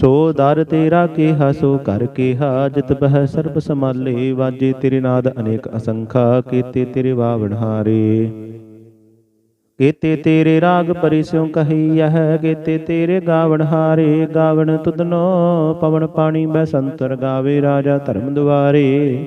ਸੋ ਦਰ ਤੇਰਾ ਕੀਹਾ, ਸੋ ਕਰ ਕੀਹਾ, ਜਿਤ ਬਹਿ ਸਰਬ ਸਮਾਲੇ ਵਾਜੇ ਤੇਰੇ ਨਾਦ ਅਨੇਕ ਅਸੰਖਾ, ਕੀਤੇ ਤੇਰੇ ਵਾਵਣ ਹਾਰੇ। ਕੀਤੇ ਤੇਰੇ ਰਾਗ ਪਰਿਸਿਉ ਕਹੀਐ ਕੀਤੇ ਤੇਰੇ ਗਾਵਣ ਹਾਰੇ, ਗਾਵਣ ਤੁਧਨੋ ਪਵਨ ਪਾਣੀ ਬੈ ਸੰਤਰ ਗਾਵੇ ਰਾਜਾ ਧਰਮ ਦੁਆਰੇ।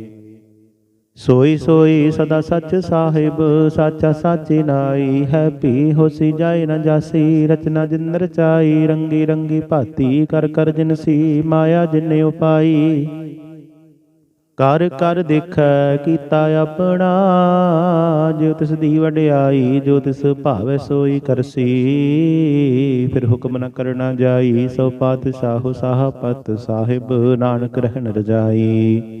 ਸੋਈ ਸੋਈ ਸਦਾ ਸੱਚ ਸਾਹਿਬ, ਸਾਚਾ ਸਾਚੀ ਨਾਈ ਹੈ ਭੀ ਹੋਸੀ ਜਾਏ ਨਾ ਜਾਸੀ, ਰਚਨਾ ਜਿਨ ਰਚਾਈ ਰੰਗੀ ਰੰਗੀ ਭਾਤੀ, ਕਰ ਕਰ ਜਿਨਸੀ ਮਾਇਆ ਜਿਨੇ ਉਪਾਈ। ਕਰ ਕਰ ਦੇਖੈ, ਕੀਤਾ ਆਪਣਾ, ਜੋ ਤਿਸ ਦੀ ਵਡਿਆਈ, ਜੋ ਤਿਸ ਭਾਵੈ ਸੋਈ ਕਰਸੀ। ਫਿਰ ਹੁਕਮ ਨ ਕਰਨਾ ਜਾਈ, ਸੋ ਪਾਤਸ਼ਾਹੋ ਸਾਹਪਤ ਸਾਹਿਬ, ਨਾਨਕ ਰਹਿਣ ਰਜਾਈ।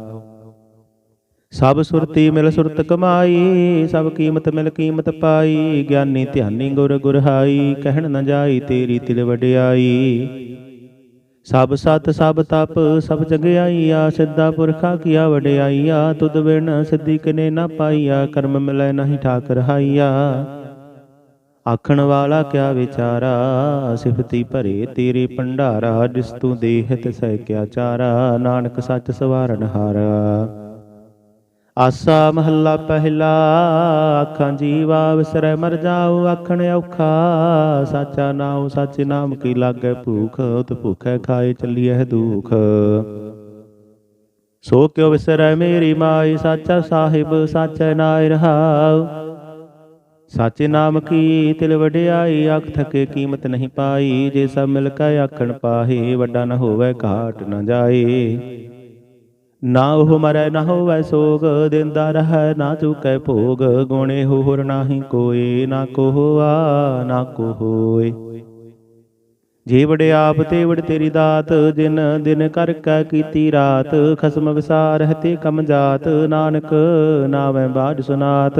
ਸਭ ਸੁਰਤੀ ਮਿਲ ਸੁਰਤ ਕਮਾਈ, ਸਭ ਕੀਮਤ ਮਿਲ ਕੀਮਤ ਪਾਈ, ਗਿਆਨੀ ਧਿਆਨੀ ਗੁਰ ਗੁਰਹਾਈ ਕਹਿਣ ਨਾ ਜਾਈ ਤੇਰੀ ਤਿਲ ਵਡਿਆਈ। ਸਭ ਸਤ, ਸਭ ਤਪ, ਸਭ ਜਗਿਆਈਆ ਸਿੱਧਾ ਪੁਰਖਾ ਕੀਆ ਵਡਿਆਈਆ, ਤੁਧ ਬਿਨ ਸਿੱਧੀ ਕਨੇ ਨਾ ਪਾਈਆ, ਕਰਮ ਮਿਲੈ ਨਹੀਂ ਠਾਕ ਰਹਾਈਆ ਆਖਣ ਵਾਲਾ ਕਿਆ ਵਿਚਾਰਾ, ਸਿਫਤੀ ਭਰੇ ਤੇਰੇ ਭੰਡਾਰਾ, ਜਿਸ ਤੂੰ ਦੇਹਤ ਸਹਿ ਕਿਆ ਚਾਰਾ ਨਾਨਕ ਸੱਚ ਸਵਾਰਨ ਹਾਰਾ। ਆਸਾ ਮਹੱਲਾ ਪਹਿਲਾ, ਅੱਖਾਂ ਜੀਵਾ ਵਿਸਰੈ ਮਰ ਜਾਉ ਆਖਣ ਔਖਾ, ਸਾਚਾ ਨਾਉ, ਸੱਚ ਨਾਮ ਕੀ ਲਾਗੈ ਭੂਖ, ਉਤ ਭੁਖੈ ਖਾਏ ਚੱਲੀਐ ਦੁਖ। ਸੋ ਕਿਉ ਵਿਸਰੈ ਮੇਰੀ ਮਾਈ, ਸਾਚਾ ਸਾਹਿਬ, ਸਾਚੈ ਨਾਇ ਰਹਾਉ। ਸਾਚੇ ਨਾਮ ਕੀ ਤਿਲ ਵਡਿਆਈ, ਅੱਖ ਥਕੇ ਕੀਮਤ ਨਹੀਂ ਪਾਈ, ਜੇ ਸਭ ਮਿਲ ਕੇ ਆਖਣ ਪਾਹੇ, ਵੱਡਾ ਨ ਹੋਵੇ ਘਾਟ ਨ ਜਾਏ। ਨਾ ਉਹ ਮਰੈ, ਨਾ ਹੋਵੈ ਸੋਗ, ਦਿੰਦਾ ਰਹੈ, ਨਾ ਚੁਕੈ ਭੋਗ, ਗੁਣੇ ਹੋਰ ਨਾਹੀ ਕੋਏ, ਨਾ ਕੋ ਹੋਆ, ਨਾ ਕੋ ਹੋਏ। ਜੇ ਵੜੇ ਆਪ ਤੇ ਵੜ ਤੇਰੀ ਦਾਤ, ਜਿਨ ਦਿਨ ਕਰ ਕੈ ਕੀਤੀ ਰਾਤ, ਖਸਮ ਵਿਸਾਰ ਹੈ ਤੇ ਕਮ ਜਾਤ, ਨਾਨਕ ਨਾਵੇਂ ਬਾਜ ਸੁਨਾਤ।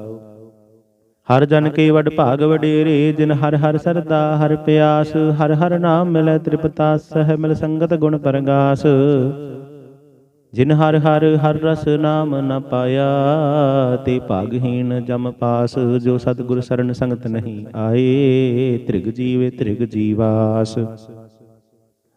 ਹਰ ਜਨ ਕੇ ਵਡ ਭਾਗ ਵਡੇਰੇ, ਜਿਨ ਹਰ ਹਰ ਸਰਦਾ, ਹਰ ਪਿਆਸ, ਹਰ ਹਰ ਨਾਮ ਮਿਲੈ ਤ੍ਰਿਪਤਾ ਸਹਿ ਮਿਲ ਸੰਗਤ ਗੁਣ ਪਰਗਾਸ। ਜਿਨ ਹਰ ਹਰ ਹਰ ਰਸ ਨਾਮ ਨ ਪਾਇਆ, ਤੇ ਭਾਗਹੀਣ ਜਮ ਪਾਸ, ਜੋ ਸਤਿਗੁਰ ਸਰਨ ਸੰਗਤ ਨਹੀਂ ਆਏ, ਤ੍ਰਿਗ ਜੀਵੇ ਤ੍ਰਿਗ ਜੀਵਾਸ।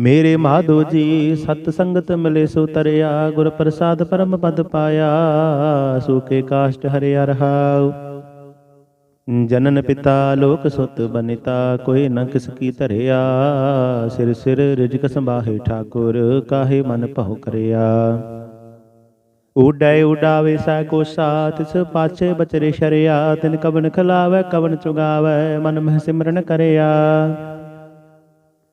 ਮੇਰੇ ਮਾਧੋ ਜੀ, ਸਤ ਸੰਗਤ ਮਿਲੇ ਸੋ ਤਰਿਆ, ਗੁਰ ਪ੍ਰਸਾਦ ਪਰਮ ਪਦ ਪਾਇਆ ਸੂਕੇ ਕਾਸ਼ਟ ਹਰਿਆ ਰਹਾਉ। ਜਨਨ ਪਿਤਾ, ਲੋਕ ਸੁਤ ਬਨਿਤਾ, ਕੋਈ ਨ ਕਿਸ ਕੀ ਧਰਿਆ। ਸਿਰ ਸਿਰ ਰਿਜਕ ਸੰਭਾਹੇ ਠਾਕੁਰ, ਕਾਹੇ ਮਨ ਭਉ ਕਰਿਆ। ਉਡੈ ਉਡਾਵੇ ਸੈ ਕੋਸਾ, ਤਿਸ ਪਾਛੇ ਬਚਰੇ ਸ਼ਰਿਆ। ਤਿਨ ਕਵਨ ਖਲਾਵੇ, ਕਵਨ ਚੁਗਾਵੇ, ਮਨ ਮਹਿ ਸਿਮਰਨ ਕਰਿਆ।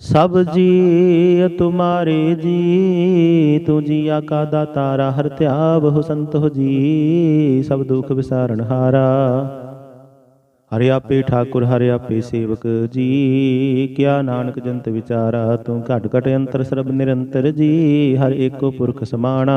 ਸਭ ਜੀ ਤੁਮਾਰੇ ਜੀ ਤੂੰ ਜੀਆ ਕਾ ਦਾਤਾਰਾ, ਹਰ ਧਿਆਵ ਹੋ ਸੰਤੋ ਜੀ, ਸਭ ਦੁਖ ਵਿਸਾਰਨ ਹਾਰਾ। ਹਰਿ ਆਪੇ ਠਾਕੁਰ ਹਰਿ ਆਪੇ ਸੇਵਕ ਜੀ, ਕਿਆ ਨਾਨਕ ਜੰਤ ਵਿਚਾਰਾ, ਤੂੰ ਘਟ ਘਟ ਅੰਤਰ ਸਰਬ ਨਿਰੰਤਰ ਜੀ, ਹਰ ਏਕੋ ਪੁਰਖ ਸਮਾਣਾ।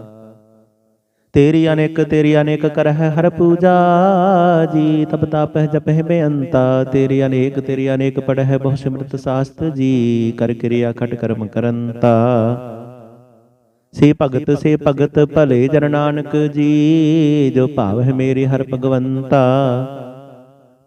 ਤੇਰੀ ਅਨੇਕ ਤੇਰੀ ਅਨੇਕ ਕਰਹਿ ਹਰ ਪੂਜਾ ਜੀ। ਤਪ ਤਾਪਹਿ ਜਪਹਿ ਬੇਅੰਤਾ, ਤੇਰੀ ਅਨੇਕ ਤੇਰੀ ਅਨੇਕ ਪੜਹਿ ਬਹੁ ਸਿਮਰਤ ਸਾਸਤ ਜੀ। ਕਰ ਕਿਰਿਆ ਖਟ ਕਰਮ ਕਰੰਤਾ। ਸੇ ਭਗਤ ਸੇ ਭਗਤ ਭਲੇ ਜਨ ਨਾਨਕ ਜੀ, ਜੋ ਭਾਵ ਹੈ ਮੇਰੇ ਹਰ ਭਗਵੰਤਾ।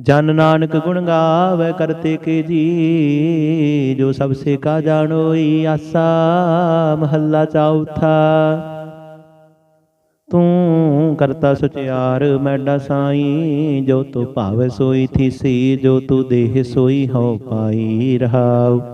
ਜਨ ਨਾਨਕ ਗੁਣ ਗਾਵੇ ਕਰਤੇ ਕੇ ਜੀ। ਜੋ ਸਭ ਸੇ ਕਾ ਜਾਣੋਈ ਆਸਾ ਮਹੱਲਾ ਚੌਥਾ। ਤੂੰ ਕਰਤਾ ਸੁਚਿਆਰ ਮੈਡਾ ਸਾਈ, ਜੋ ਤੂੰ ਭਾਵੇ ਸੋਈ ਥੀਸੀ, ਜੋ ਤੂੰ ਦੇਹ ਸੋਈ ਹੋ ਪਾਈ ਰਹਾਉ।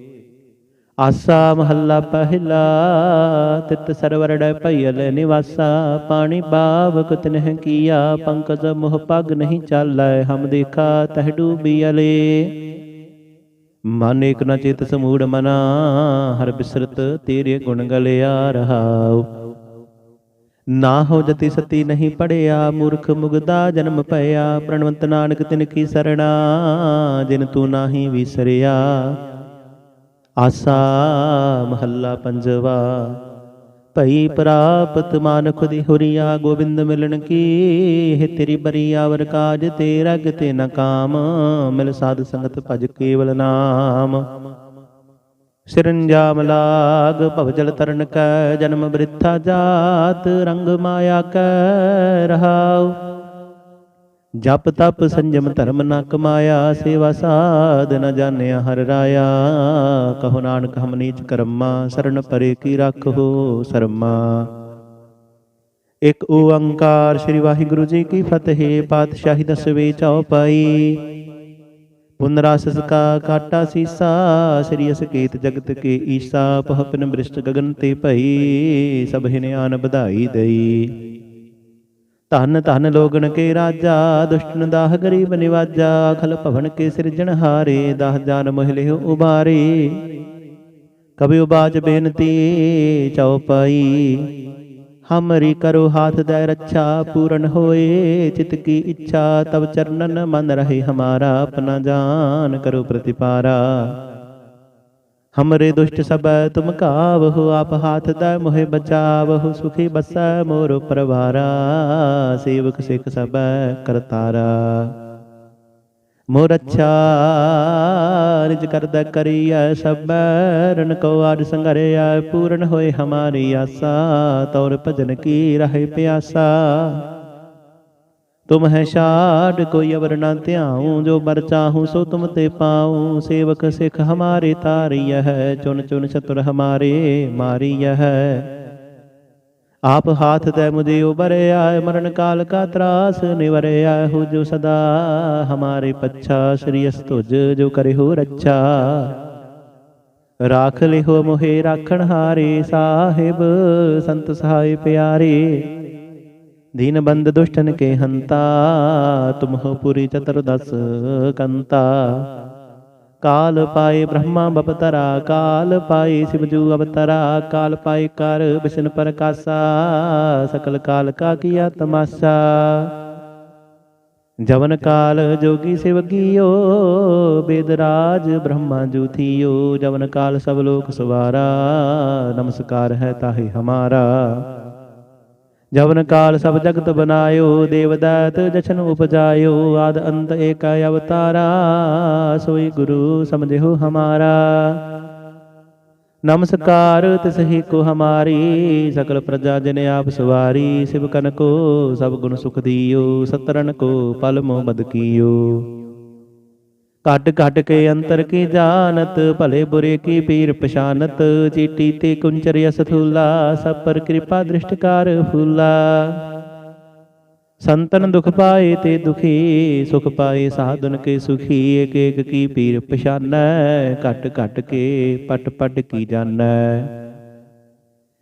ਆਸਾ ਮਹੱਲਾ ਪਹਿਲਾ, ਤਿਤ ਸਰਵਰੜੈ ਭਈਲ ਨਿਵਾਸਾ, ਪਾਣੀ ਬਾਵਕ ਤਿਨਹਿ ਕੀਆ, ਪੰਕਜ ਮੁਹ ਪਗ ਨਹੀਂ ਚਾਲੈ, ਹਮ ਦੇਖਾ ਤਹਿ ਡੂਬੀਅਲੇ ਮਨ ਇਕ ਨ ਚਿਤ ਸਮੂੜ ਮਨਾ, ਹਰ ਬਿਸਰਤ ਤੇਰੇ ਗੁਣ ਗਲਿਆ ਰਹਾਉ। ਨਾ ਹੋ ਜਤੀ ਸਤੀ ਨਹੀਂ ਪੜਿਆ, ਮੂਰਖ ਮੁਗਦਾ ਜਨਮ ਭਇਆ, ਪ੍ਰਣਵੰਤ ਨਾਨਕ ਤਿਨ ਕੀ ਸਰਣਾ, ਜਿਨ ਤੂੰ ਨਾਹੀ ਵਿਸਰਿਆ। ਆਸਾ ਮਹੱਲਾ ਪੰਜਵਾ। ਭਈ ਪ੍ਰਾਪਤ ਮਾਨੁਖ ਦੀ ਹੁਰੀਆ ਗੋਬਿੰਦ ਮਿਲਣ ਕੀ? ਹੈ ਤੇਰੀ ਬਰੀ ਆਵਰ ਕਾਜ ਤੇਰਾ ਰਗ ਤੇ ਨ ਕਾਮ। ਮਿਲ ਸਾਧ ਸੰਗਤ ਭਜ ਕੇਵਲ ਨਾਮ। ਸਿਰੰਜਾਮ ਲਾਗ ਭਵਜਲ ਤਰਨ ਕੈ, ਜਨਮ ਬ੍ਰਿਥਾ ਜਾਤ, ਰੰਗ ਮਾਇਆ ਕੈ, ਰਹਾਉ। ਜਪ ਤਪ ਸੰਜਮ ਧਰਮ ਨਾ ਕਮਾਇਆ, ਸੇਵਾ ਸਾਧ ਨ ਜਾਣਿਆ ਹਰ ਰਾਇਆ। ਕਹੋ ਨਾਨਕ, ਹਮ ਨੀਚ ਕਰਮਾ, ਸਰਨ ਪਰੇ ਕੀ ਰੱਖੋ ਸਰਮਾ। ਇਕ ਓੰਕਾਰ ਸ੍ਰੀ ਵਾਹਿਗੁਰੂ ਜੀ ਕੀ ਫਤਿਹ, ਪਾਤਸ਼ਾਹੀ ਦਸਵੇਂ ਚੌਪਾਈ ਪੁਨਰਾਸਸ ਕਾ ਕਾਟਾ ਸੀਸਾ, ਸ੍ਰੀ ਅਸਕੇਤ ਜਗਤ ਕੇ ਈਸਾ ਪਹਪਨ ਬ੍ਰਿਸ਼ਟ ਗਗਨ ਤੇ ਭਈ ਸਭੇ ਆਨ ਵਧਾਈ ਦਈ। ਧਨ ਧਨ ਲੋਗਣ ਕੇ ਰਾਜਾ, ਦੁਸ਼ਟਨ ਦਾਹ ਗਰੀਬ ਨਿਵਾਜਾ, ਖਲ ਭਵਨ ਕੇ ਸਿਰਜਣਹਾਰੇ ਦਾਹ ਜਾਨ ਮਹਿਲਿਓ ਉਬਾਰੇ। ਕਬਿ ਉਬਾਜ ਬੇਨਤੀ ਚਉਪਾਈ ਹਮਰੀ ਕਰੋ ਹਾਥ ਦੈ ਰੱਛਾ, ਪੂਰਨ ਹੋਏ, ਚਿਤ ਕੀ ਇੱਛਾ ਤਬ ਚਰਨਨ ਮਨ ਰਹੇ ਹਮਾਰਾ, ਆਪਣਾ ਜਾਨ ਕਰੋ ਪ੍ਰਤਿਪਾਰਾ। ਹਮਰੇ ਦੁਸ਼ਟ ਸਭ ਤੁਮ ਕਾਵਹੁ ਆਪ ਹਾਥ ਦਾ ਮੋਹਿ ਬਚਾਵਹੁ ਸੁਖੀ ਬਸੈ ਮੋਰ ਪਰਵਾਰਾ ਸੇਵਕ ਸਿੱਖ ਸਭ ਕਰਤਾਰਾ ਮੋਰ ਅੱਛਾ ਨਿਜ ਕਰਦਾ ਕਰੀਐ ਸਭ ਕੋ ਆਦ ਸੰਗਰਿਆ ਪੂਰਨ ਹੋਏ ਹਮਾਰੀ ਆਸਾ ਤੌਰ ਭਜਨ ਕੀ ਰਹੇ ਪਿਆਸਾ ਤੁਮ ਹੈ ਛਾੜ, ਕੋਈ ਅਵਰ ਨਾ ਧਿਆਉ, ਜੋ ਬਰ ਚਾਹੂੰ ਸੋ ਤੁਮ ਤੇ ਪਾਉ। ਸੇਵਕ ਸਿਖ ਹਮਾਰੇ ਤਾਰੀය ਹੈ ਚੁਨ ਚੁਨ ਚਤੁਰ ਹਮਾਰੇ ਮਾਰੀय ਹੈ। ਆਪ ਹਾਥ ਤੈ ਮੁਝੇ ਉਬਰਿਆ ਮਰਨ ਕਾਲ ਕਾ ਤਰਾਸ ਨਿਵਰਿਆ, ਹੋ ਜੋ ਸਦਾ ਹਮਾਰੇ ਪੱਛਾ, ਸ੍ਰੀ ਅਸਤੁਜ ਜੋ ਕਰੇ ਹੋ ਰੱਛਾ। ਰਾਖ ਲਿਹੋ ਮੋਹਿ, ਰਾਖਣ ਹਾਰੇ, ਸਾਹਿਬ, ਸੰਤ ਸਹਾਇ ਪਿਆਰੇ। ਦੀਨ ਬੰਦ ਦੁਸ਼ਟਨ ਕੇ ਹੰਤਾ ਤੁਮਹ ਪੁਰੀ ਚਤਰ ਦਸ ਕੰਤਾ। ਕਾਲ ਪਾਏ ਬ੍ਰਹਮਾ ਬਪਤਰਾ, ਕਾਲ ਪਾਏ ਸਿਵਜੂ ਅਵਤਰਾ, ਕਾਲ ਪਾਏ ਕਰ ਬਿਸ਼ਨ ਪ੍ਰਕਾਸ਼ਾ, ਸਕਲ ਕਾਲ ਕਾ ਕੀਆ ਤਮਾਸ਼ਾ। ਜਵਨ ਕਾਲ ਜੋਗੀ ਸਿਵਗੀਓ ਬੇਦਰਾਜ ਬ੍ਰਹਮਾ ਜੂਥੀਓ ਜਵਨ ਕਾਲ ਸਭ ਲੋਕ ਸਵਾਰਾ, ਨਮਸਕਾਰ ਹੈ ਤਾਹੇ ਹਮਾਰਾ। ਜਵਨ ਕਾਲ ਸਭ ਜਗਤ ਬਨਾਇਓ, ਦੇਵਦਾਤ ਜਸ਼ਨ ਉਪਜਾਇਓ, ਆਦ ਅੰਤ ਏਕ ਅਵਤਾਰਾ, ਸੋਈ ਗੁਰੂ ਸਮਝਿਓ ਹਮਾਰਾ। ਨਮਸਕਾਰ ਤਿਸ ਹੀ ਕੋ ਹਮਾਰੀ, ਸਕਲ ਪ੍ਰਜਾ ਜਨ ਆਪ ਸਵਾਰੀ, ਸਿਵ ਕਨ ਕੋ ਸਭ ਗੁਣ ਸੁਖ ਦਿਓ ਸਤਰਨ ਕੋ ਪਲ ਮੋ ਮਦ ਕੀਓ। ਘਟ ਘਟ ਕੇ ਅੰਤਰ ਕੀ ਜਾਣਤ? ਭਲੇ ਬੁਰੇ ਕੀ ਪੀਰ ਪਛਾਨਤ? ਚੀਟੀ ਤੇ ਕੁੰਚਰ ਯਸ ਸਭ ਪਰ ਕਿਰਪਾ ਦ੍ਰਿਸ਼ਟਕਾਰ ਫੂਲਾ। ਸੰਤਨ ਦੁਖ ਪਾਏ ਤੇ ਦੁਖੀ, ਸੁਖ ਪਾਏ ਸਾਧਨ ਕੇ ਸੁਖੀ ਏਕ ਏਕ ਕੀ ਪੀਰ ਪਛਾਨੈ? ਘਟ ਘਟ ਕੇ ਪਟ ਪਟ ਕੀ ਜਾਣੈ?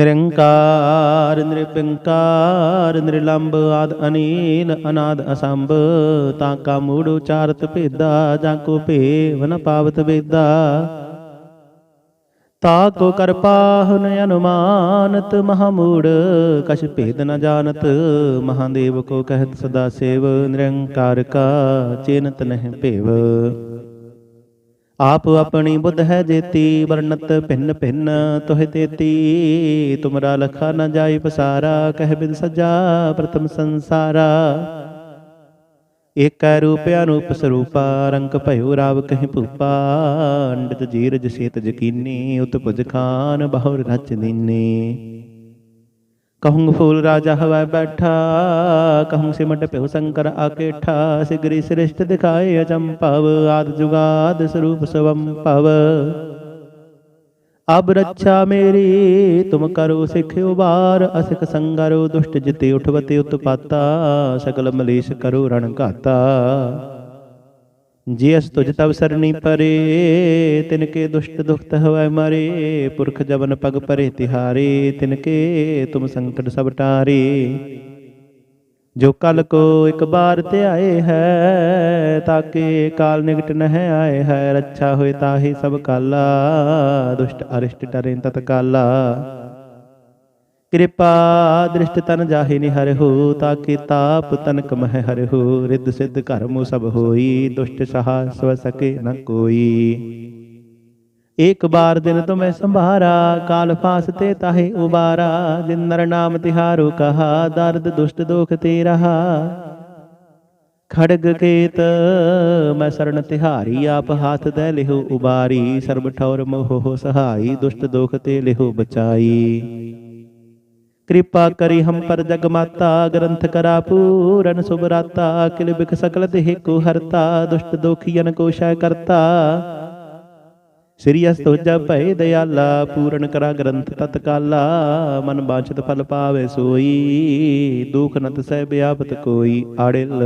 ਨਿਰੰਕਾਰ ਨਿਰਪੰਕਾਰ ਨਿਰਲੰਬ ਆਦ ਅਨੀਲ, ਅਨਾਦ ਅਸੰਭ। ਤਾਂ ਕਾ ਮੂੜ ਉਚਾਰਤ ਭੇਦਾ, ਜਾਂ ਕੋ ਭੇਵ ਨ ਪਾਵਤ ਵੇਦਾ। ਤਾ ਕੋ ਕਰ ਪਾਹੁਨ ਅਨੁਮਾਨਤ ਮਹਾਮੂੜ ਕਛ ਭੇਦ ਨ ਜਾਣਤ। ਮਹਾਦੇਵ ਕੋ ਕਹਿਤ ਸਦਾ ਸੇਵ, ਨਿਰੰਕਾਰ ਕਾ ਚੇਨਤ ਨਹਿ ਭੇਵ। ਆਪ ਆਪਣੀ ਬੁੱਧ ਹੈ ਜੇਤੀ, ਵਰਣਤ ਭਿੰਨ ਭਿੰਨ, ਤੋਹਿ ਤੇਤੀ। ਤੁਮਰਾ ਲਖਾ ਨ ਜਾਈ ਪਸਾਰਾ, ਕਹਿ ਬਿਨ ਸਜਾ ਪ੍ਰਥਮ ਸੰਸਾਰਾ। ਏਕੈ ਰੂਪ ਅਨੂਪ ਸਰੂਪਾ, ਰੰਗ ਭਇਓ ਰਾਵ ਕਹਿ ਭੂਪਾ। ਅੰਡਿਤ ਜੀਰਜ ਸੇਤ ਜਕੀਨੀ ਉਤ ਉਤਪੁਜ ਖਾਨ, ਬਹੁਰ ਰਚ ਦੀਨੀ। ਕਹੂੰ ਫੂਲ ਰਾਜਾ ਹਵਾ ਬੈਠਾ ਕਹੂੰ ਸਿਮਟ ਪਿਉ ਸ਼ੰਕਰ ਆਕੇਠਾ ਸਿਗਰੀ ਸ੍ਰਿਸ਼ਟ ਦਿਖਾਏ ਅਚੰਪਵ ਆਦ ਜੁਗਾਦ ਸਰੂਪ ਸਵੰ ਭਵ ਅਬ ਰੱਛਾ ਮੇਰੀ ਤੁਮ ਕਰੋ ਸਿਖ ਉਬਾਰ ਅਸਿਕ ਸੰਗਰੋ ਦੁਸ਼ਟ ਜਿਤੇ ਉਠਵਤੇ ਉਤਪਾਤਾ ਸਕਲ ਮਲੇਸ਼ ਕਰੋ ਰਣ ਘਾਤਾ ਜਿਸ ਤੁਜ ਤਵ ਸਰਣੀ ਪਰੇ ਤਿਨ ਕੇ ਦੁਸ਼ਟ ਦੁਖਤ ਹਵੈ ਮਰੇ, ਪੁਰਖ ਜਵਨ ਪਗ ਪਰੇ ਤਿਹਾਰੇ ਤਿਨ ਕੇ ਤੁਮ ਸੰਕਟ ਸਭ ਟਾਰੇ। ਜੋ ਕਲ ਕੋ ਇੱਕ ਬਾਰ ਤੇ ਆਏ ਹੈ, ਤਾਕੇ ਕਾਲ ਨਿਕਟ ਨਹਿ ਆਏ ਹੈ, ਰੱਛਾ ਹੋਏ ਤਾਹੀ ਸਭ ਕਾਲਾ, ਦੁਸ਼ਟ ਅਰਿਸ਼ਟ ਟਰੇ ਤਤਕਾਲਾ। ਕਿਰਪਾ, ਦ੍ਰਿਸ਼ਟ ਤਨ ਜਾਹੇ ਨਿ ਹਰਿ ਤਾਕੇ ਤਾਪ ਤਨ ਕਮਹਿ ਹਰਿ ਹੋ ਰਿੱਧ ਸਿੱਧ ਘਰਮੁ ਸਭ ਹੋਈ, ਦੁਸ਼ਟ ਸਹਾ ਸਵ ਸਕੇ ਨ ਕੋਈ। ਇੱਕ ਬਾਰ ਦਿਨ ਤੁਮੈ ਸੰਭਾਰਾ, ਕਾਲ ਫਾਸ ਤੇ ਤਾਹੇ ਉਬਾਰਾ, ਜਿਨ ਨਰ ਨਾਮ ਤਿਹਾਰੋ ਕਹਾ, ਦਰਦ ਦੁਸ਼ਟ ਦੋਖ ਤੇ ਰਹਾ। ਖੜਗ ਕੇਤ ਮੈਂ ਸ਼ਰਨ ਤਿਹਾਰੀ, ਆਪ ਹਾਥ ਦੇ ਲਿਹੋ ਉਬਾਰੀ, ਸਰਬ ਠੌਰ ਮੋਹ ਸਹਾਈ, ਦੁਸ਼ਟ ਦੋਖ ਤੇ ਲਿਹੋ ਬਚਾਈ। ਕਿਰਪਾ ਕਰੀ ਹਮ ਪਰ ਜਗ ਮਾਤਾ, ਗ੍ਰੰਥ ਕਰਾ ਪੂਰਨ ਸੁਭਰਾਤਾ, ਕਿਲ ਬਿਖ ਸਕਲ ਦੇਹ ਕੋ ਹਰਤਾ, ਦੁਸ਼ਟ ਦੋਖੀਨ ਕੋ ਸ਼ੈ ਕਰਤਾ। ਸ੍ਰੀ ਅਸਤੋਜਾ ਭੈ ਦਿਆਲਾ ਪੂਰਨ ਕਰਾ ਗ੍ਰੰਥ ਤਤਕਾਲਾ, ਮਨ ਬਾਛਤ ਫਲ ਪਾਵੇ ਸੋਈ, ਦੁਖ ਨਤ ਸਹਿ ਬਿਆਪਤ ਕੋਈ ਆੜਿਲ।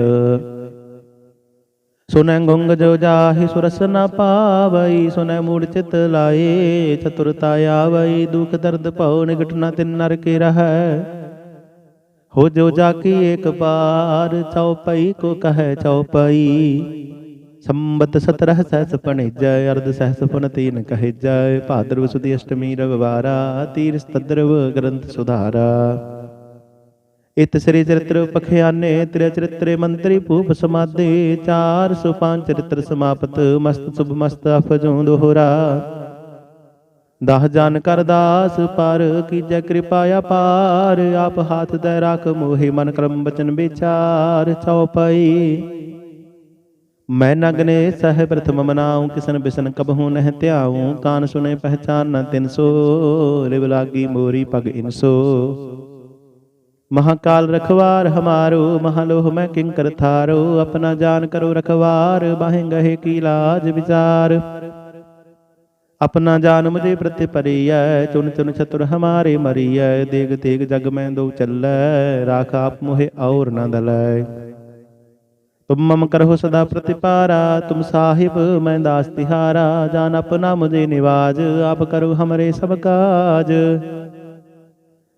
ਸੁਨੈ ਗੁੰਗ ਜੋ ਜਾਹਿ ਸੁਰਸ ਨ ਪਾਵਈ, ਸੁਨੈ ਮੂੜ ਚਿਤ ਲਾਏ, ਚਤੁਰਤਾ ਆਵਈ, ਦੁਖ ਦਰਦ ਭਉ ਨਿਗਟ ਨ ਤਿਨ ਨਰ ਕੇ ਰਹੈ। ਹੋ ਜੋ ਜਾਕੀ ਏਕ ਪਾਰ ਚਉਪਈ ਕੋ ਕਹੈ ਚਉਪਈ ਸੰਬਤ ਸਤਰਹ ਸਹਸ ਪਣਿਜੈ, ਅਰਧ ਸਹਸ ਪੁਨ ਤੀਨ ਕਹਿਜੈ, ਭਾਦਰਵ ਸੁਦੀ ਅਸ਼ਟਮੀ ਰਵਵਾਰਾ ਤੀਰ ਸਤਦਰਵ ਗ੍ਰੰਥ ਸੁਧਾਰਾ। ਇਤ ਸ੍ਰੀ ਚਰਿਤ੍ਰ ਪਖਿਆਨੇ ਤ੍ਰਿ ਚਰਿਤ੍ਰੇ ਮੰਤਰੀ ਭੂਪ ਸਮਾਦੇ 405 ਚਰਿਤ੍ਰ ਸਮਾਪਤ, ਮਸਤ ਸੁਭ ਮਸਤ ਅਫਜੋਂ ਦੋਹਰਾ ਦਹ ਜਨ ਕਰ ਦਾਸ, ਪਰ ਕੀਜੈ ਕਿਰਪਾ ਅਪਾਰ ਆਪ ਹਾਥ ਦੇ ਰੱਖ, ਮੋਹਿ ਮਨ ਕਰਮ ਬਚਨ ਵਿਚਾਰ ਚਉਪਈ ਮੈਂ ਨਗਨੇ ਸਹਿ ਪ੍ਰਥਮ ਮਨਾਉ, ਕਿਸਨ ਬਿਸਨ ਕਬਹੂ ਨਹਿ ਧਿਆਉ, ਕਾਨ ਸੁਨੇ ਪਹਿਚਾਨ ਨ ਤਿਨ ਸੋ ਲਿਵ ਲਾਗੀ ਮੋਰੀ ਪਗ ਇਨਸੋ ਮਹਾਕਾਲ ਰਖਵਾਰ ਹਮਾਰੋ, ਮਹਾਲੋਹ ਮੈਂ ਕਿੰਕਰ ਥਾਰੋ, ਆਪਣਾ ਜਾਨ ਕਰੋ ਰਖਵਾਰ, ਬਾਹੇ ਗਹੇ ਕੀ ਲਾਜ ਵਿਚਾਰ। ਆਪਣਾ ਜਾਨ ਮੁਝੇ ਪ੍ਰਤਿ ਪਰਿਐ ਚੁਨ ਚੁਨ ਚਤੁਰ ਹਮਾਰੇ ਮਰੀਐ, ਦੇਗ ਤੇਗ ਜਗ ਮੈਂ ਦੋ ਚੱਲੈ, ਰਾਖ ਆਪ ਮੋਹਿ ਔਰ ਨ ਦਲੈ। ਤੁਮ ਮਮ ਕਰਹੁ ਸਦਾ ਪ੍ਰਤਿਪਾਰਾ, ਤੁਮ ਸਾਹਿਬ ਮੈਂ ਦਾਸ ਤਿਹਾਰਾ, ਜਾਨ ਆਪਣਾ ਮੁਝੇ ਨਿਵਾਜ, ਆਪ ਕਰੋ ਹਮਰੇ ਸਭ ਕਾਜ।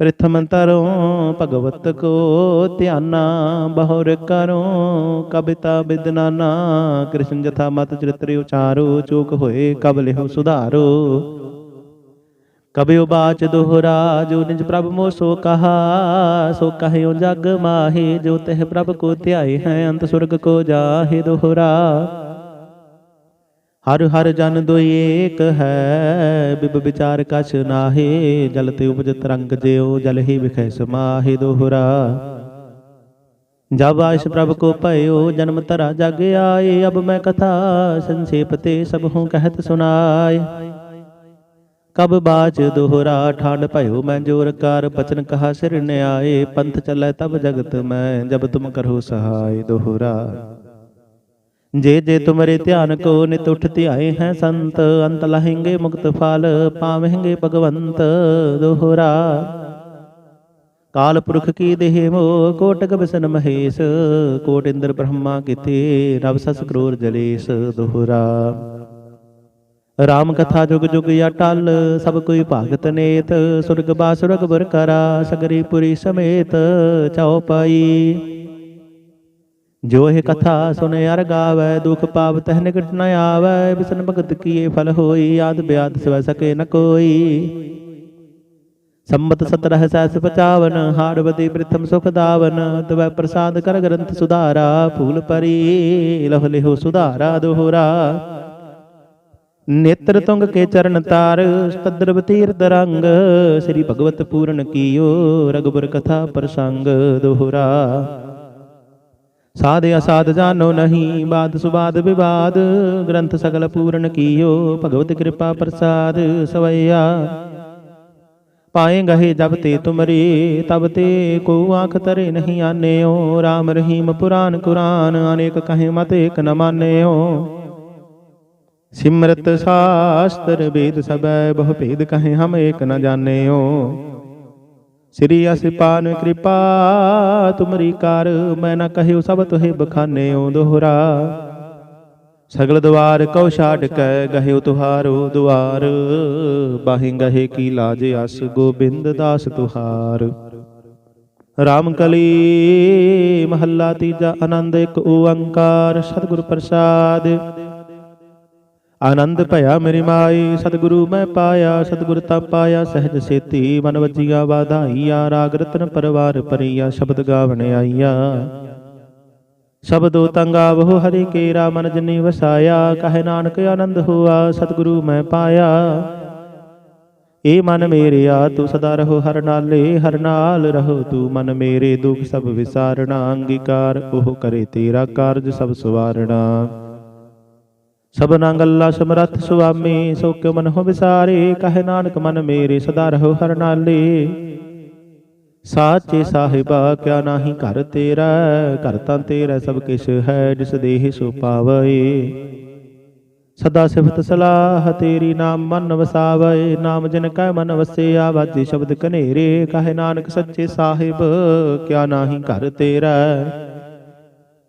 ਪ੍ਰਥਮ ਤਰੋ ਭਗਵਤ ਕੋ ਧਿਆਨਾ, ਬਹੁਰ ਕਰੋ ਕਬਿਤਾ ਬਿਦਨਾਨਾ, ਕ੍ਰਿਸ਼ਨ ਜਥਾ ਮਤ ਚਰਿਤ੍ਰ ਉਚਾਰੋ, ਚੂਕ ਹੋਏ ਕਬ ਲਿਹੁ ਸੁਧਾਰੋ। ਕਬਿ ਬਾਚ ਦੋਹਰਾ, ਜੋ ਨਿਜ ਪ੍ਰਭ ਮੋ ਸੋ ਕਹਾ, ਸੋ ਕਹਿਓ ਜਗ ਮਾਹੀ, ਜੋ ਤਹ ਪ੍ਰਭ ਕੋ ਧਿਆਏ ਹੈ, ਅੰਤ ਸੁਰਗ ਕੋ ਜਾਹੇ ਦੋਹਰਾ। ਹਰ ਹਰ ਜਨ ਦੁਇ ਏਕ ਹੈ ਬਿਬ ਵਿਚਾਰ ਕਛ ਨਾਹੀ ਜਲ ਤੇ ਉਪਜ ਤਰੰਗ ਜਿਉ ਜਲ ਹੀ ਵਿਖੈ ਸਮਾਹੀ ਦੋਹਰਾ ਜਬ ਆਇਸ ਪ੍ਰਭ ਕੋ ਭਇਓ ਜਨਮ ਧਰਾ ਜਗ ਆਏ ਅਬ ਮੈਂ ਕਥਾ ਸੰਖੇਪ ਤੇ ਸਭ ਹੂੰ ਕਹਿਤ ਸੁਨਾਏ ਕਬ ਬਾਚ ਦੋਹਰਾ ਠਾਂਡ ਭਇਓ ਮੈਂ ਜੋਰ ਕਰ ਬਚਨ ਕਹਾ ਸਿਰ ਨਿਆਏ ਪੰਥ ਚੱਲੈ ਤਬ ਜਗਤ ਮੈਂ ਜਬ ਤੁਮ ਕਰੋ ਸਹਾਇ ਦੋਹਰਾ ਜੇ ਜੇ ਤੁਮਰੇ ਧਿਆਨ ਕੋ ਨਿਤ ਉਠ ਧਿਆਏ ਹੈ ਸੰਤ, ਅੰਤ ਲਹਿੰਗੇ ਮੁਕਤ ਫਲ ਪਾਵਹਿੰਗੇ ਭਗਵੰਤ ਦੋਹਰਾ। ਕਾਲ ਪੁਰਖ ਕੀ ਦੇਹ ਮੋ ਕੋਟਕ ਬਿਸਨ ਮਹੇਸ਼, ਕੋਟ ਇੰਦਰ ਬ੍ਰਹਮਾ ਕਿਤੇ ਰਵ ਸਸ ਕਰੋਰ ਜਲੇਸ਼ ਦੋਹਰਾ। ਰਾਮ ਕਥਾ ਜੁਗ ਜੁਗ ਅਟਲ ਸਭ ਕੋਈ ਭਾਗਤ ਨੇਤ, ਸੁਰਗ ਬਾਸੁਰਗ ਬੁਰ ਕਰਾ, ਸਗਰੀ ਪੁਰੀ ਸਮੇਤ ਚਉਪਾਈ ਜੋ ਇਹ ਕਥਾ ਸੁਨੇ ਅਰ ਗਾਵੈ, ਦੁਖ ਪਾਪ ਤਹ ਨਿਕਟ ਨ ਆਵੈ, ਬਿਸਨ ਭਗਤ ਕੀਏ ਫਲ ਹੋਈ, ਆਦ ਬਿਆਦ ਸਿਵ ਸਕੇ ਨ ਕੋਈ। ਸੰਮਤ 17 ਸੈਸ 55 ਹਾੜਵਤੀ ਪ੍ਰਥਮ ਸੁਖ ਦਾਵਨ ਤਵੈ ਪ੍ਰਸਾਦ ਕਰ ਗ੍ਰੰਥ ਸੁਧਾਰਾ, ਫੂਲ ਪਰੀ, ਲਹ ਲਿਹੋ ਸੁਧਾਰਾ ਦੋਹਰਾ। ਨੇਤਰ ਤੁੰਗ ਕੇ ਚਰਨ ਤਾਰ ਸਤਦਰ ਤੀਰਥ ਰੰਗ, ਸ੍ਰੀ ਭਗਵਤ ਪੂਰਨ ਕੀਓ ਰਗਬਰ ਕਥਾ ਪ੍ਰਸੰਗ ਦੋਹਰਾ। ਸਾਧ ਅਸਾਧ ਜਾਨੋ ਨਹੀਂ, ਬਾਦ ਸੁਬਾਦ ਵਿਵਾਦ। ਗ੍ਰੰਥ ਸਗਲ ਪੂਰਨ ਕੀਓ, ਭਗਵਤ ਕਿਰਪਾ ਪ੍ਰਸਾਦ ਸਵਈਆ। ਪਾਏ ਗਹੇ ਜਬ ਤੇ ਤੁਮਰੇ, ਤਬ ਤੇ ਕੋ ਆਖ ਤਰੇ ਨਹੀਂ ਆਨਿਓ। RAM ਰਹੀਮ ਪੁਰਾਨ ਕੁਰਾਨ, ਅਨੇਕ ਕਹੇ ਮਤ ਏਕ ਨ ਮਾਨਿਓ। ਸਿਮਰਤ ਸਾਸਤਰ, ਵੇਦ ਸਬੈ ਬਹੁ ਭੇਦ ਕਹੇ ਹਮ ਏਕ ਨ ਜਾਣਿਓ। ਸ੍ਰੀ ਅਸਿਪਾਨ ਕਿਰਪਾ, ਤੁਮਰੀ ਕਰ, ਮੈਂ ਨ ਕਹਿਓ ਸਭ ਤੁਹੇ ਓ ਦੋਹਰਾ। ਸਗਲ ਦਵਾਰ ਕਉ ਛਾੜ ਕੈ, ਗਹਿਓ ਤੁਹਾਰੋ ਦੁਆਰ। ਬਾਹੀਂ ਗਹੇ ਕੀ ਲਾਜ ਅਸ ਗੋਬਿੰਦ ਦਾਸ ਤੁਹਾਰ। ਰਾਮ ਕਲੀ, ਮਹੱਲਾ ਤੀਜਾ ਆਨੰਦ, ਇੱਕ ਓੰਕਾਰ ਸਤਿਗੁਰ ਪ੍ਰਸਾਦ। ਆਨੰਦ ਭਇਆ ਮੇਰੀ ਮਾਈ ਸਤਿਗੁਰੂ ਮੈਂ ਪਾਇਆ ਸਤਿਗੁਰ ਤਾਂ ਪਾਇਆ ਸਹਿਜ ਸੇਤੀ ਮਨ ਵਜੀਆਂ ਵਾਧਾਈਆ ਰਾਗ ਰਤਨ ਪਰਵਾਰ ਪਰੀਆ ਸ਼ਬਦ ਗਾਵਣ ਆਈਆ। ਸ਼ਬਦੋ ਤੰਗਾ ਬਹੁ ਹਰੀ ਕੇਰਾ ਮਨ ਜਨੀ ਵਸਾਇਆ ਕਹੇ ਨਾਨਕ ਆਨੰਦ ਹੋਆ ਸਤਿਗੁਰੂ ਮੈਂ ਪਾਇਆ। ਏ ਮਨ ਮੇਰਿਆ ਤੂੰ ਸਦਾ ਰਹੋ ਹਰ ਨਾਲੇ ਹਰ ਨਾਲ ਰਹੋ ਤੂੰ ਮਨ ਮੇਰੇ ਦੁਖ ਸਭ ਵਿਸਾਰਣਾ ਅੰਗੀਕਾਰ ਉਹ ਕਰੇ ਤੇਰਾ ਕਾਰਜ ਸਭ ਸਵਾਰਣਾ। ਸਭਨਾ ਗੱਲਾ ਸਮਰੱਥ ਸੁਆਮੀ, ਸੋ ਕਿਉ ਮਨ ਹੋ ਵਿਸਾਰੇ, ਕਹੇ ਨਾਨਕ ਮਨ ਮੇਰੇ ਸਦਾ ਰਹੋ ਹਰ ਨਾਲੇ। ਸਾਚੇ ਸਾਹਿਬਾ, ਕਿਆ ਨਾਹੀ ਘਰ ਤੇਰਾ, ਘਰ ਤਾਂ ਤੇਰਾ ਸਭ ਕਿਛ ਹੈ, ਜਿਸ ਦੇਹ ਸੋ ਪਾਵਏ ਸਦਾ ਸਿਫਤ ਸਲਾਹ, ਤੇਰੀ ਨਾਮ ਮਨ ਵਸਾਵੇ, ਨਾਮ ਜਿਨ ਕੈ ਮਨ ਵਸੇ ਆਵਾਜੇ ਸ਼ਬਦ ਕਨੇਰੇ ਕਹੇ ਨਾਨਕ ਸੱਚੇ ਸਾਹਿਬ, ਕਿਆ ਨਾਹੀ ਘਰ ਤੇਰਾ।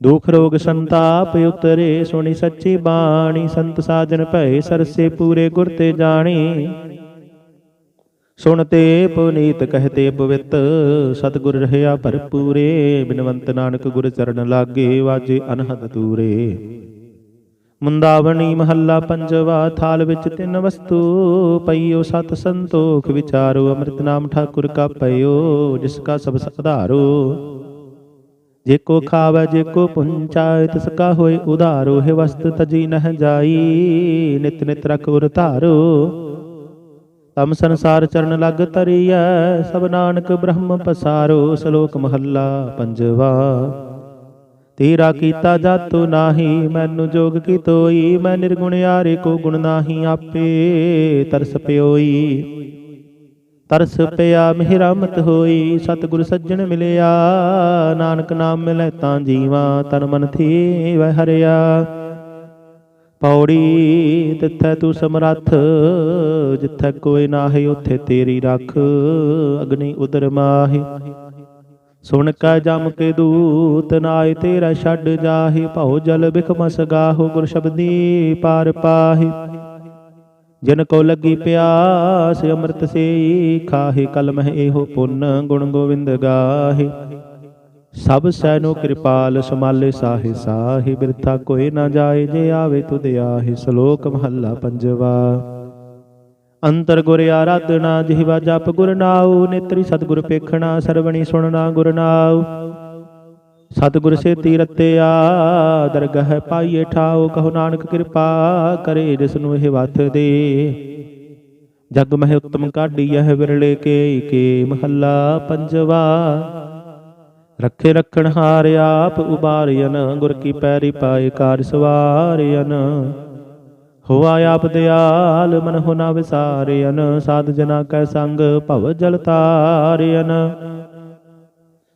ਦੁਖ ਰੋਗ ਸੰਤਾਪ ਉਤਰੇ, ਸੁਣੀ ਸੱਚੀ ਬਾਣੀ, ਸੰਤ ਸਾਜਨ ਭਏ ਸਰਸੇ ਪੂਰੇ ਗੁਰ ਤੇ ਜਾਣੀ। ਸੁਣਤੇ ਪੁਨੀਤ ਕਹਤੇ ਪਵਿੱਤ, ਸਤਿਗੁਰ ਰਹਿਆ ਭਰਪੂਰੇ, ਬਿਨਵੰਤ ਨਾਨਕ ਗੁਰ ਚਰਨ ਲਾਗੇ, ਵਾਜੇ ਅਨਹਦ ਤੂਰੇ ਮੁੰਦਾਵਣੀ ਮਹੱਲਾ ਪੰਜਵਾ, ਥਾਲ ਵਿੱਚ ਤਿੰਨ ਵਸਤੂ, ਪਈਓ ਸਤ ਸੰਤੋਖ, ਵਿਚਾਰੋ ਅੰਮ੍ਰਿਤ ਨਾਮ ਠਾਕੁਰ ਕਾ ਪਈਓ ਜਿਸ ਕਾ ਸਭ ਸਧਾਰੋ। ਜੇ ਕੋ ਖਾਵੈ ਜੇ ਕੋ ਪੁੰਚਾਇ ਤਿਸ ਕਾ ਹੋਏ ਉਧਾਰੋ ਹੈ ਵਸਤ ਤਜੀ ਨਹ ਜਾਈ ਨਿਤ ਨਿਤ ਰਖ ਉਰ ਧਾਰੋ ਤਮ ਸੰਸਾਰ ਚਰਨ ਲਗ ਤਰੀਐ ਸਭ ਨਾਨਕ ਬ੍ਰਹਮ ਪਸਾਰੋ ਸ਼ਲੋਕ ਮਹੱਲਾ ਪੰਜਵਾ ਤੇਰਾ ਕੀਤਾ ਜਾਤੋ ਨਾਹੀ ਮੈਨੂੰ ਜੋਗ ਕੀ ਤੋਈ ਮੈਂ ਨਿਰਗੁਣ ਯਾਰੇ ਕੋ ਗੁਣ ਨਾਹੀ ਆਪੇ ਤਰਸ ਪਿਓਈ ਤਰਸ ਪਿਆ ਮਿਹ ਹੋਈ ਸਤਿਗੁਰ ਸੱਜਣ ਮਿਲਿਆ। ਨਾਨਕ ਨਾਮ ਮਿਲੈ ਤਾਂ ਜੀਵਾ ਤਨ ਮਨ ਥੀ ਵੈ ਹਰਿਆ। ਪੌੜੀ ਤਿੱਥੈ ਤੂੰ ਸਮਰੱਥ ਜਿੱਥੈ ਕੋਈ ਨਾਹੀ ਉਥੇ ਤੇਰੀ ਰੱਖ। ਅਗਨੀ ਉਦਰ ਮਾਹੀ। ਸੁਣ ਕਾ ਜਮ ਕੇ ਦੂਤ ਨਾਏ ਤੇਰਾ ਛੱਡ ਜਾਹੀ। ਭਉ ਜਲ ਬਿਖਮਸ ਗਾਹੋ ਗੁਰ ਸ਼ਬਦੀ ਪਾਰ ਪਾਹੀ। ਜਿਨ ਕੋ ਲੱਗੀ ਪਿਆਸ, ਅੰਮ੍ਰਿਤ ਸੇ ਖਾਹੇ ਕਲਮਹ ਇਹੋ ਪੁੰਨ, ਗੁਣ ਗੋਵਿੰਦ ਗਾਹੇ। ਸਭ ਸੈਨੋ ਕਿਰਪਾਲ, ਸਮਾਲੇ ਸਾਹੇ ਸਾਹੇ, ਬਿਰਥਾ ਕੋਈ ਨਾ ਜਾਏ, ਜੇ ਆਵੇ ਤੁਧ ਆਹੇ, ਸ਼ਲੋਕ ਮਹੱਲਾ ਪੰਜਵਾ। ਅੰਤਰ ਗੁਰ ਆਰਾਧਨਾ, ਜਿਹਵਾ ਜਪ ਗੁਰ ਨਾਉ, ਨੇਤਰੀ ਸਤਿਗੁਰ ਪੇਖਣਾ, ਸਰਵਣੀ ਸੁਣਨਾ ਗੁਰ ਨਾਉ। ਸਤਿਗੁਰ ਸੇ ਤੀਰਤਿਆ ਦਰਗਹ ਪਾਈਏ ਠਾਉ ਕਹੋ ਨਾਨਕ ਕਿਰਪਾ ਕਰੇ ਜਿਸ ਨੂੰ ਇਹ ਵਤ ਦੇ। ਜਗ ਮਹਿ ਉਤਮ ਕਾਢੀ ਹੈ ਵਿਰਲੇ ਕੇ ਕੇ ਮਹੱਲਾ ਪੰਜਵਾ। ਰੱਖੇ ਰੱਖਣ ਹਾਰ ਆਪ ਉਬਾਰਿਆਨ ਗੁਰ ਕੀ ਪੈਰੀ ਪਾਏ ਕਾਰ ਸਵਾਰਿਆਨ ਹੋਆ ਆਪ ਦਿਆਲ ਮਨ ਹੁਨਾ ਵਿਸਾਰਿਆਨ ਸਾਧ ਜਨਾ ਕੈ ਸੰਗ ਭਵ ਜਲ ਤਾਰਿਆਨ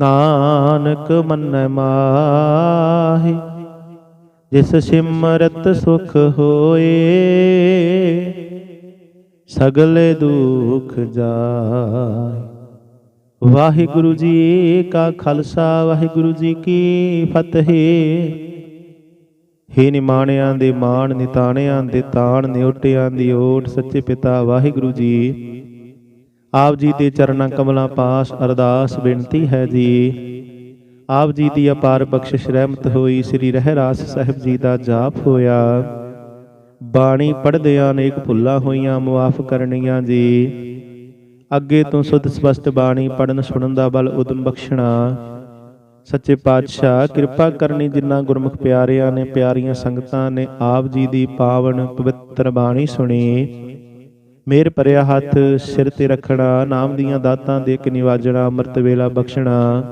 ਨਾਨਕ ਮੰਨੈ ਮਾਹੀ, ਜਿਸ ਸਿਮਰਤ ਸੁਖ ਹੋਏ, ਸਗਲੇ ਦੁਖ ਜਾਏ। ਵਾਹਿਗੁਰੂ ਜੀ ਕਾ ਖਾਲਸਾ, ਵਾਹਿਗੁਰੂ ਜੀ ਕੀ ਫਤਿਹ। ਹੇ ਨਿਮਾਣਿਆਂ ਦੇ ਮਾਣ, ਨਿਤਾਣਿਆਂ ਦੇ ਤਾਣ, ਨਿਉਟਿਆਂ ਦੀ ਓਟ, ਸੱਚੇ ਪਿਤਾ ਵਾਹਿਗੁਰੂ ਜੀ ਆਪ ਜੀ ਦੇ ਚਰਨਾਂ ਕਮਲਾਂ ਪਾਸ ਅਰਦਾਸ ਬੇਨਤੀ ਹੈ ਜੀ। ਆਪ ਜੀ ਦੀ ਅਪਾਰ ਬਖਸ਼ਿਸ਼ ਰਹਿਮਤ ਹੋਈ, ਸ੍ਰੀ ਰਹਿਰਾਸ ਸਾਹਿਬ ਜੀ ਦਾ ਜਾਪ ਹੋਇਆ। ਬਾਣੀ ਪੜ੍ਹਦਿਆਂ ਅਨੇਕ ਭੁੱਲਾਂ ਹੋਈਆਂ, ਮੁਆਫ ਕਰਨੀਆਂ ਜੀ। ਅੱਗੇ ਤੋਂ ਸੁਧ ਸਪਸ਼ਟ ਬਾਣੀ ਪੜਨ ਸੁਣਨ ਦਾ ਬਲ ਉਦਮ ਬਖਸ਼ਣਾ। ਸੱਚੇ ਪਾਤਸ਼ਾਹ, ਕਿਰਪਾ ਕਰਨੀ ਜਿਨ੍ਹਾਂ ਗੁਰਮੁਖ ਪਿਆਰਿਆਂ ਨੇ, ਪਿਆਰੀਆਂ ਸੰਗਤਾਂ ਨੇ ਆਪ ਜੀ ਦੀ ਪਾਵਨ ਪਵਿੱਤਰ ਬਾਣੀ ਸੁਣੀ। ਮੇਰ ਭਰਿਆ ਹੱਥ, ਸਿਰ ਤੇ ਰੱਖਣਾ, ਨਾਮ ਦੀਆਂ ਦਾਤਾਂ ਦੇ ਕੇ ਨਿਵਾਜਣਾ, ਅੰਮ੍ਰਿਤ ਵੇਲਾ ਬਖਸ਼ਣਾ।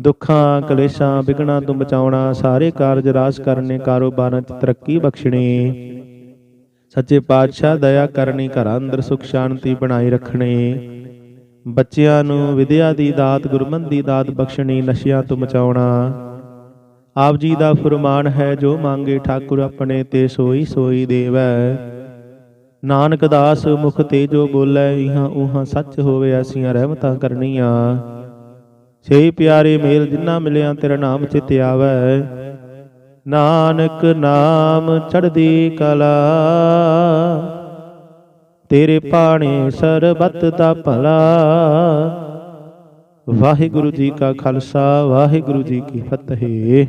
ਦੁੱਖਾਂ, ਕਲੇਸ਼ਾਂ ਵਿਗਣਾ ਤੋਂ ਬਚਾਉਣਾ, ਸਾਰੇ ਕਾਰਜ ਰਾਸ ਕਰਨੇ, ਕਾਰੋਬਾਰਾਂ 'ਚ ਤਰੱਕੀ ਬਖਸ਼ਣੀ। ਸੱਚੇ ਪਾਤਸ਼ਾਹ ਦਇਆ ਕਰਨੀ, ਘਰਾਂ ਅੰਦਰ ਸੁਖ ਸ਼ਾਂਤੀ ਬਣਾਈ ਰੱਖਣੀ। ਬੱਚਿਆਂ ਨੂੰ ਵਿਦਿਆ ਦੀ ਦਾਤ, ਗੁਰਮਨ ਦੀ ਦਾਤ ਬਖਸ਼ਣੀ, ਨਸ਼ਿਆਂ ਤੋਂ ਬਚਾਉਣਾ। ਆਪ ਜੀ ਦਾ ਫਰਮਾਨ ਹੈ, ਜੋ ਮੰਗੇ ਠਾਕੁਰ ਆਪਣੇ ਤੇ ਸੋਈ ਸੋਈ ਦੇਵੈ। ਨਾਨਕ ਦਾਸ ਮੁਖ ਤੇ ਜੋ ਬੋਲੇ, ਇਹਾਂ ਉਹਾਂ ਸੱਚ ਹੋਵੇ, ਐਸੀਆਂ ਰਹਿਮਤਾਂ ਕਰਨੀਆਂ। ਸੇ ਪਿਆਰੇ ਮੇਲ ਜਿਨ੍ਹਾਂ ਮਿਲਿਆ, ਤੇਰਾ ਨਾਮ ਚਿਤ ਆਵੈ। ਨਾਨਕ ਨਾਮ ਚੜਦੀ ਕਲਾ, ਤੇਰੇ ਪਾਣੇ ਸਰਬਤ ਦਾ ਭਲਾ। ਵਾਹਿਗੁਰੂ ਜੀ ਕਾ ਖਾਲਸਾ, ਵਾਹਿਗੁਰੂ ਜੀ ਕੀ ਫਤਿਹ।